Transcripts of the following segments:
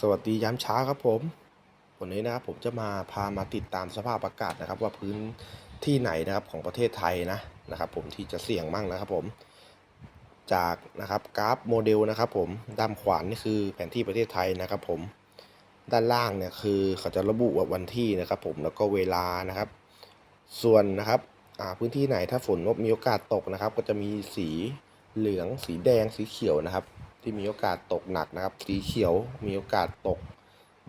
สวัสดียามเช้าครับผม วันนี้นะครับผมจะมาพามาติดตามสภาพอากาศนะครับ ว่าพื้นที่ไหนนะครับของประเทศไทยนะนะครับ ผมที่จะเสี่ยงมั่งนะครับผม จากนะครับกราฟโมเดลนะครับ ผมด้านขวานี่คือแผนที่ประเทศไทยนะครับ ผมด้านล่างเนี่ยคือเขาจะระบุว่าวันที่นะครับ ผมแล้วก็เวลานะครับ ส่วนนะครับพื้นที่ไหนถ้าฝนมีโอกาสตกนะครับ ก็จะมีสีเหลืองสีแดงสีเขียวนะครับ ที่มีโอกาสตกหนักนะครับ สีเขียวมีโอกาสตก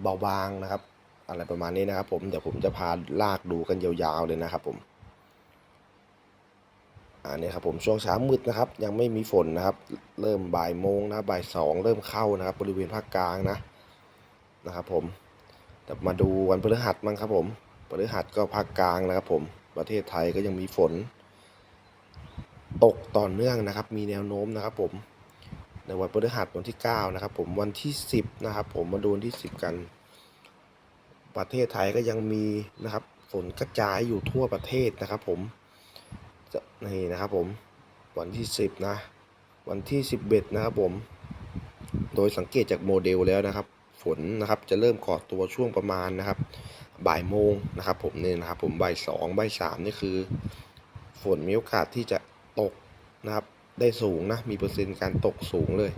เบาบางนะครับ อะไรประมาณนี้นะครับ ผมเดี๋ยวผมจะพาลากดูกันยาวๆเลยนะครับผมอ่าเนี่ยครับผมช่วงเช้ามืดนะครับ ยังไม่มีฝนนะครับ เริ่มบ่ายโมงนะบบ่ายสองเริ่มเข้านะครับ บริเวณภาคกลางนะนะครับ ผมเดี๋ยวมาดูวันพฤหัสมั้งครับ ผมพฤหัสก็ภาคกลางนะครับ ผมประเทศไทยก็ยังมีฝน ตกต่อเนื่องนะครับ มีแนวโน้มนะครับ ผม ในวันพฤหัสวันที่ 9 นะครับ ผมวันที่ 10 นะครับ ผมมาดูวันที่ 10 กัน ประเทศไทยก็ยังมีนะครับฝนกระจายอยู่ทั่วประเทศนะครับ ผมจะนี่นะครับผมวันที่ 10 นะ วันที่ 11 นะครับผม โดยสังเกตจากโมเดลแล้วนะครับ ฝนนะครับจะเริ่มก่อตัวช่วงประมาณนะครับ บ่ายโมงนะครับ ผมเนี่ยนะครับ ผมบ่ายสองบ่ายสามนี่คือ ฝนมีโอกาสที่จะตกนะครับ ได้สูงนะ มีเปอร์เซ็นต์การตกสูงเลย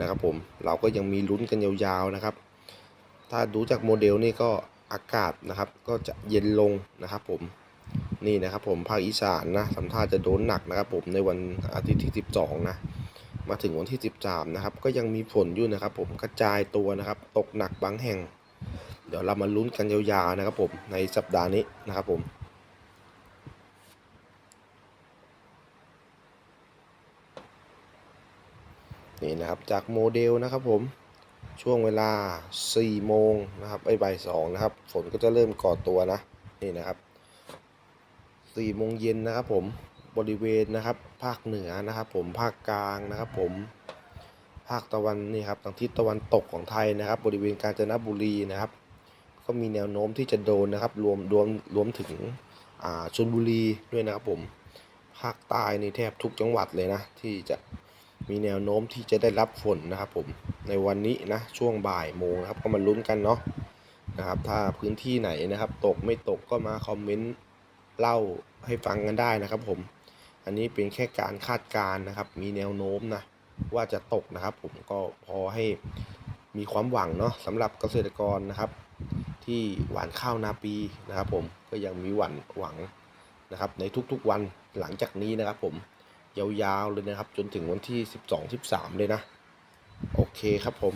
นะครับผม เราก็ยังมีลุ้นกันยาวๆนะครับ ถ้าดูจากโมเดลนี่ก็อากาศนะครับ ก็จะเย็นลงนะครับผม นี่นะครับผมภาคอีสานนะสำท่าจะโดนหนักนะครับผมในวันอาทิตย์ที่ 12 นะมาถึงวันที่ 13 นะครับ ก็ยังมีฝนอยู่นะครับ ผมกระจายตัวนะครับ ตกหนักบางแห่ง เดี๋ยวเรามาลุ้นกันยาวๆนะครับผมในสัปดาห์นี้นะครับผม นี่นะครับจากโมเดลนะครับผมช่วงเวลา 4 โมงนะครับไอ้บ่ายสองนะครับ ฝนก็จะเริ่มก่อตัวนะนี่นะครับ4โมงเย็นนะครับผมบริเวณนะครับ ภาคเหนือนะครับ ผมภาคกลางนะครับ ผมภาคตะวันนี่ครับทางทิศตะวันตกของไทยนะครับ บริเวณกาญจนบุรีนะครับ ก็มีแนวโน้มที่จะโดนนะครับ รวมรวมรวมถึงอ่าชลบุรีด้วยนะครับผมภาคใต้นี่แทบทุกจังหวัดเลยนะ ที่จะ มีแนวโน้มที่จะได้รับฝนนะครับผมในวันนี้นะช่วงบ่ายโมงนะครับก็มาลุ้นกันเนาะนะครับ ถ้าพื้นที่ไหนนะครับ ตกไม่ตกก็มาคอมเมนต์เล่าให้ฟังกันได้นะครับผม อันนี้เป็นแค่การคาดการณ์นะครับ มีแนวโน้มนะว่าจะตกนะครับ ผมก็พอให้มีความหวังเนาะสำหรับเกษตรกรนะครับ ที่หวานข้าวนาปีนะครับ ผมก็ยังมีหวังหวังนะครับ ในทุกๆวันหลังจากนี้นะครับผม ยาวๆเลยนะครับ จนถึงวันที่ 12 13 เลยนะ โอเคครับผม